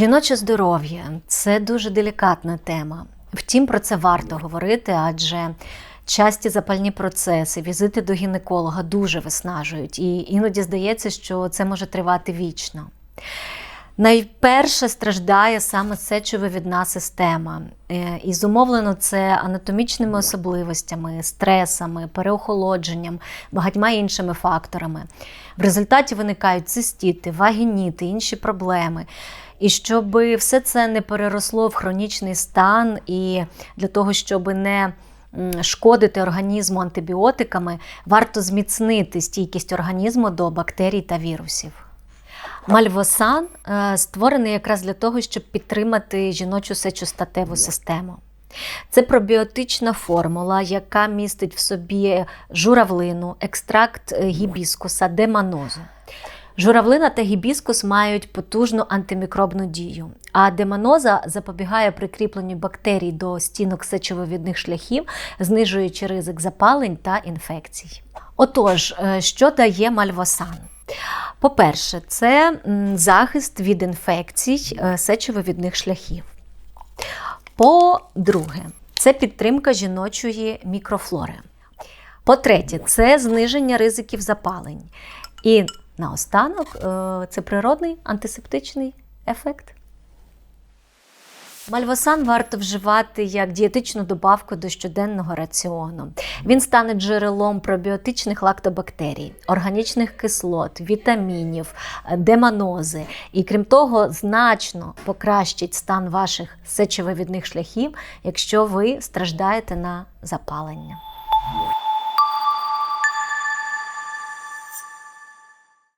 Жіноче здоров'я це дуже делікатна тема. Втім, про це варто говорити, адже часті запальні процеси, візити до гінеколога дуже виснажують, і іноді здається, що це може тривати вічно. Найперше страждає саме сечовивідна система. Е, І зумовлено це анатомічними особливостями, стресами, переохолодженням, багатьма іншими факторами. В результаті виникають цистіти, вагініти, інші проблеми. І щоб все це не переросло в хронічний стан, і для того, щоб не шкодити організму антибіотиками, варто зміцнити стійкість організму до бактерій та вірусів. Мальвосан е, створений якраз для того, щоб підтримати жіночу сечостатеву систему. Це пробіотична формула, яка містить в собі журавлину, екстракт е, гібіскуса, деманозу. Журавлина та гібіскус мають потужну антимікробну дію, а деманоза запобігає прикріпленню бактерій до стінок сечовивідних шляхів, знижуючи ризик запалень та інфекцій. Отож, е, що дає мальвосан? По-перше, це захист від інфекцій сечововідних сечовивідних шляхів. По-друге, це підтримка жіночої мікрофлори. По-третє, це зниження ризиків запалень. І наостанок, е, це природний антисептичний ефект. Мальвосан варто вживати як дієтичну добавку до щоденного раціону. Він стане джерелом пробіотичних лактобактерій, органічних кислот, вітамінів, е, деманози. І крім того, значно покращить стан ваших сечовивідних шляхів, якщо ви страждаєте на запалення.